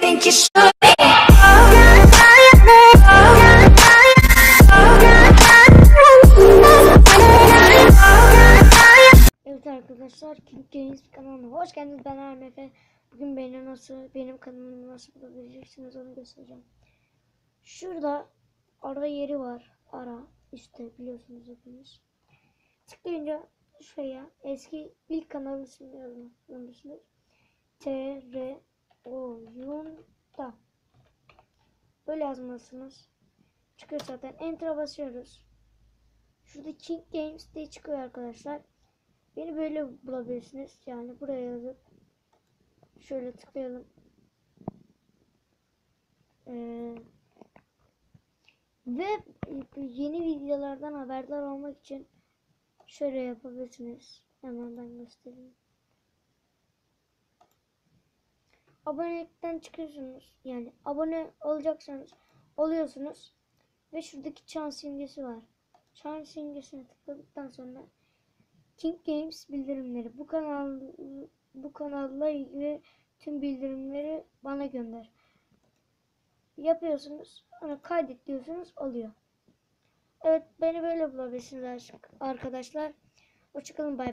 think you should be. Arkadaşlar King Games kanalına hoş geldiniz ben Ermefe. Bugün beni nasıl benim kanalımı nasıl bulabileceksiniz onu göstereceğim. Şurada ara yeri var. Ara üstte biliyorsunuz hepiniz. Tıklayınca şuraya eski ilk kanal ismini yazmak zorundasınız. Böyle yazmalısınız. Çıkıyor zaten. Enter'a basıyoruz. Şurada King Games diye çıkıyor arkadaşlar. Beni böyle bulabilirsiniz. Yani buraya yazıp şöyle tıklayalım. Ee, ve yeni videolardan haberdar olmak için şöyle yapabilirsiniz. Hemen ben göstereyim. Abonelikten çıkıyorsunuz. Yani abone olacaksanız oluyorsunuz. Ve şuradaki çan simgesi var. Çan simgesine tıkladıktan sonra King Games bildirimleri bu kanal bu kanalla ilgili tüm bildirimleri bana gönder. Yapıyorsunuz. Sonra kaydet diyorsunuz oluyor. Evet beni böyle bulabilirsiniz arkadaşlar. Hoşçakalın bay.